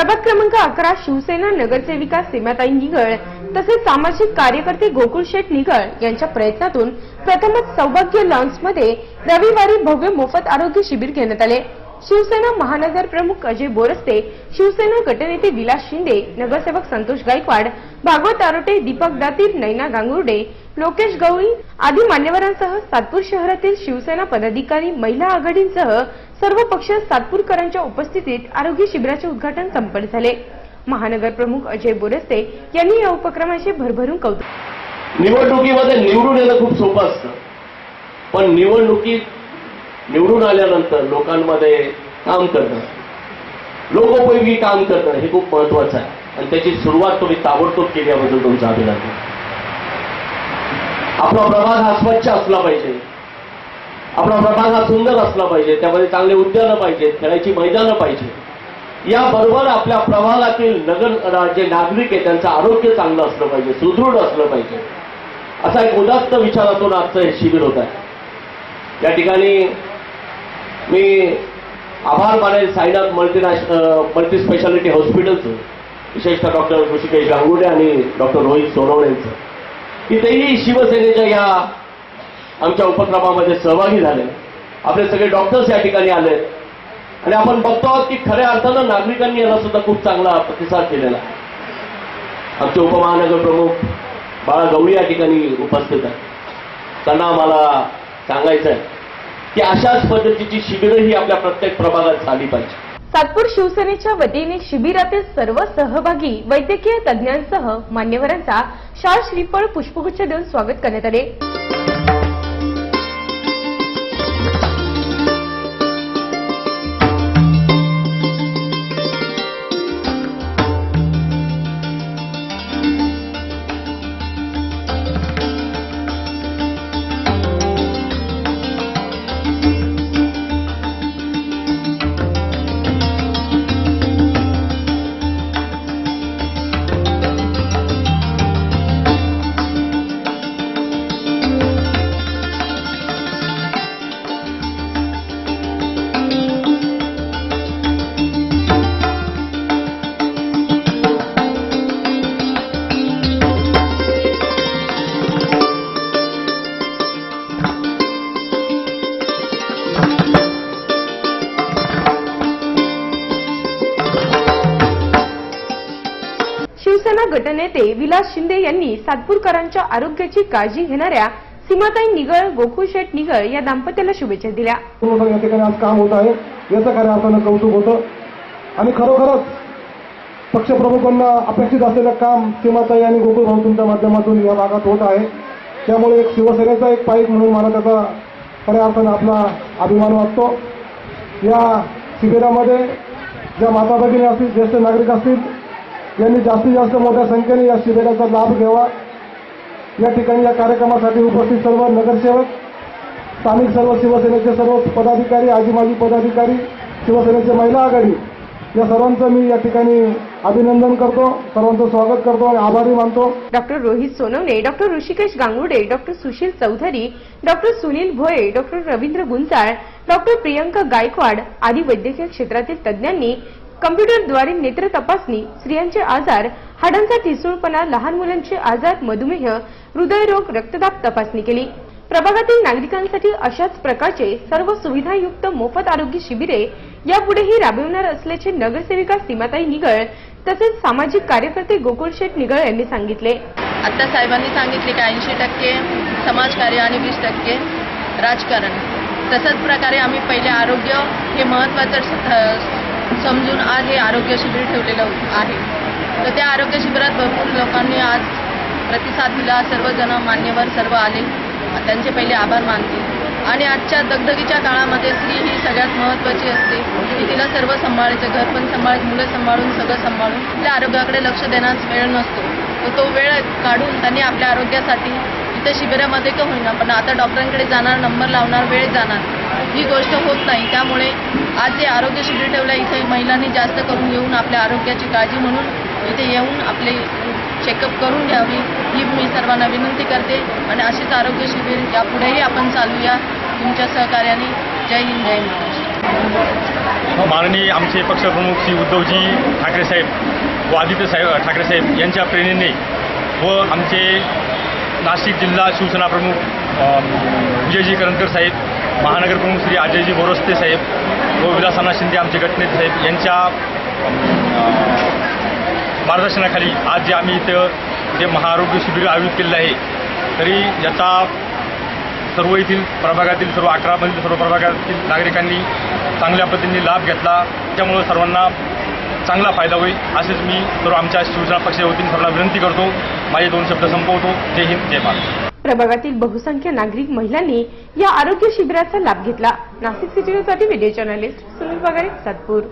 प्रभाग क्रमांक अकरा शिवसेना नगरसेविका सीमाताई निगळ तसेच सामाजिक कार्यकर्ते गोकुळ शेठ निगळ यांच्या प्रयत्नातून प्रथमच सौभाग्य लॉन्समध्ये रविवारी भव्य मोफत आरोग्य शिबिर घेण्यात आले. शिवसेना महानगर प्रमुख अजय बोरस्ते शिवसेना गटनेते विलास शिंदे नगरसेवक संतोष गायकवाड भागवत आरोटे दीपक दातीर नैना गांगुर्डे लोकेश गवळी आदी मान्यवरांसह सातपूर शहरातील शिवसेना पदाधिकारी महिला आघाडींसह सर्व पक्ष सातपूरकरांच्या उपस्थितीत आरोग्य शिबिराचे उद्घाटन संपन्न झाले. महानगर प्रमुख अजय बोरस्ते यांनी या उपक्रमाचे भरभरून कौतुक निवडणुकीमध्ये निवडून येणं खूप सोपं असतं. पण निवडणुकीत निवडून आल्यानंतर लोकांमध्ये काम करणं लोकोपयोगी काम करणं हे खूप महत्वाचं आहे. आणि त्याची सुरुवात तुम्ही ताबडतोब केल्याबद्दल तुमचं अभिनंदन. आपला प्रभाग हा स्वच्छ असला पाहिजे. आपला प्रभाग हा सुंदर असला पाहिजे त्यामध्ये चांगले उद्यानं पाहिजेत खेळायची मैदानं पाहिजे. याबरोबर आपल्या प्रभागातील नगर जे नागरिक आहेत त्यांचं आरोग्य चांगलं असलं पाहिजे सुदृढ असलं पाहिजे. असा एक उदात्त विचारातून आजचं हे शिबिर होत आहे. या ठिकाणी मी आभार मानेल साईनाथ मल्टीनॅश मल्टी स्पेशालिटी हॉस्पिटलचं विशेषतः डॉक्टर ऋषिकेश गांगुडे आणि डॉक्टर रोहित सोनवणे यांचं की तेही शिवसेनेच्या या आमच्या उपक्रमामध्ये सहभागी झाले. आपले सगळे डॉक्टर्स या ठिकाणी आले. आणि आपण बघतो आहोत की खऱ्या अर्थानं नागरिकांनी याला सुद्धा खूप चांगला प्रतिसाद केलेला आहे. आमचे उपमहानगर प्रमुख बाळा गवळी या ठिकाणी उपस्थित आहेत. त्यांना आम्हाला सांगायचं आहे की अशाच पद्धतीची शिबिरं ही आपल्या प्रत्येक प्रभागात झाली पाहिजे. सातपूर शिवसेनेच्या वतीने शिबिरातील सर्व सहभागी वैद्यकीय तज्ज्ञांसह मान्यवरांचा शाळ श्रीफळ पुष्पगुच्छ देऊन स्वागत करण्यात आले. गटनेते विलास शिंदे यांनी सातपूरकरांच्या आरोग्याची काळजी घेणाऱ्या सीमाताई निगळ गोकुळ शेठ निगळ या दाम्पत्याला शुभेच्छा दिल्या. पूर्ण या ठिकाणी आज काम होत आहे. याचं कारण अर्थानं कौतुक होतं. आणि खरोखरच पक्षप्रमुखांना अपेक्षित असलेलं काम सीमाताई आणि गोकुळ भाऊ तुमच्या माध्यमातून या भागात होत आहे. त्यामुळे एक शिवसेनेचा एक पाईक म्हणून मला त्याचा खऱ्या अर्थानं आपला अभिमान वाटतो. या शिबिरामध्ये ज्या माता भगिनी असतील ज्येष्ठ नागरिक असतील यांनी जास्तीत जास्त मोठ्या संख्येने या शिबिराचा लाभ घ्यावा. या ठिकाणी या कार्यक्रमासाठी उपस्थित सर्व नगरसेवक स्थानिक सर्व शिवसेनेचे सर्व पदाधिकारी आजी माजी पदाधिकारी शिवसेनेचे महिला आघाडी या सर्वांचं मी या ठिकाणी अभिनंदन करतो. सर्वांचं स्वागत करतो आणि आभारी मानतो. Doctor Rohit Sonawane doctor Rishikesh Gangude doctor Sushil Chaudhari doctor Sunil Bhoye doctor Ravindra Gunjal doctor Priyanka Gaikwad आदी वैद्यकीय क्षेत्रातील तज्ज्ञांनी कम्प्युटरद्वारे नेत्र तपासणी स्त्रियांचे आजार हाडांचा ठिसूळपणा लहान मुलांचे आजार मधुमेह हृदयरोग रक्तदाब तपासणी केली. प्रभागातील नागरिकांसाठी अशाच प्रकारचे सर्व सुविधायुक्त मोफत आरोग्य शिबिरे यापुढेही राबविणार असल्याचे नगरसेविका सीमाताई निगळ तसेच सामाजिक कार्यकर्ते गोकुळ शेठ निगळ यांनी सांगितले. आता साहेबांनी सांगितले की ऐंशी टक्के समाजकार्य आणि वीस टक्के राजकारण. तसंच प्रकारे आम्ही पहिले आरोग्य हे महत्त्वाचं समजून आज हे आरोग्य शिबिर ठेवलेलं आहे. तर त्या आरोग्य शिबिरात भरपूर लोकांनी आज प्रतिसाद दिला. सर्वजण मान्यवर सर्व आले. त्यांचे पहिले आभार मानते. आणि आजच्या दगदगीच्या काळामध्ये स्त्री ही सगळ्यात महत्त्वाची असते. की तिला सर्व सांभाळायचं. घर पण सांभाळायचं. मुलं सांभाळून सगळं सांभाळून. आपल्या आरोग्याकडे लक्ष देण्यास वेळ नसतो. तर तो वेळ काढून त्यांनी आपल्या आरोग्यासाठी इथं शिबिरामध्ये का होईना पण आता डॉक्टरांकडे जाणार नंबर लावणार वेळ जाणार. ही गोष्ट होत नाही. त्यामुळे आज जे आरोग्य शिबिर ठेवलं इथे महिलांनी जास्त करून येऊन आपल्या आरोग्याची काळजी म्हणून इथे येऊन आपले चेकअप करून घ्यावी ही मी सर्वांना विनंती करते. आणि अशीच आरोग्य शिबिर यापुढेही आपण चालूया. तुमच्या सहकार्याने. जय हिंद जय महाराष्ट्र. माननीय आमचे पक्षप्रमुख श्री उद्धवजी ठाकरे साहेब व आदित्य साहेब ठाकरे साहेब यांच्या प्रेरणेने व आमचे नाशिक जिल्हा शिवसेना प्रमुख विजयजी करंजकर साहेब महानगरप्रमुख श्री अजयजी बोरस्ते साहेब व विलासना शिंदे आमचे गटनेते साहेब यांच्या मार्गदर्शनाखाली आज जे आम्ही इथं जे महाआरोग्य शिबिर आयोजित केलेलं आहे तरी याचा सर्व येथील प्रभागातील सर्व अकरामधील सर्व प्रभागातील नागरिकांनी चांगल्या पद्धतीने लाभ घेतला त्यामुळं सर्वांना चांगला फायदा होईल असेच मी सर्व आमच्या शिवसेना पक्षाच्या वतीने सर्वांना विनंती करतो. माझे दोन शब्द संपवतो. जय हिंद जय महाराष्ट्र प्रभागातील बहुसंख्य नागरिक महिलांनी या आरोग्य शिबिराचा लाभ घेतला. नाशिक सिटी न्यूजसाठी व्हिडिओ जर्नलिस्ट सुनील पगारे सातपूर.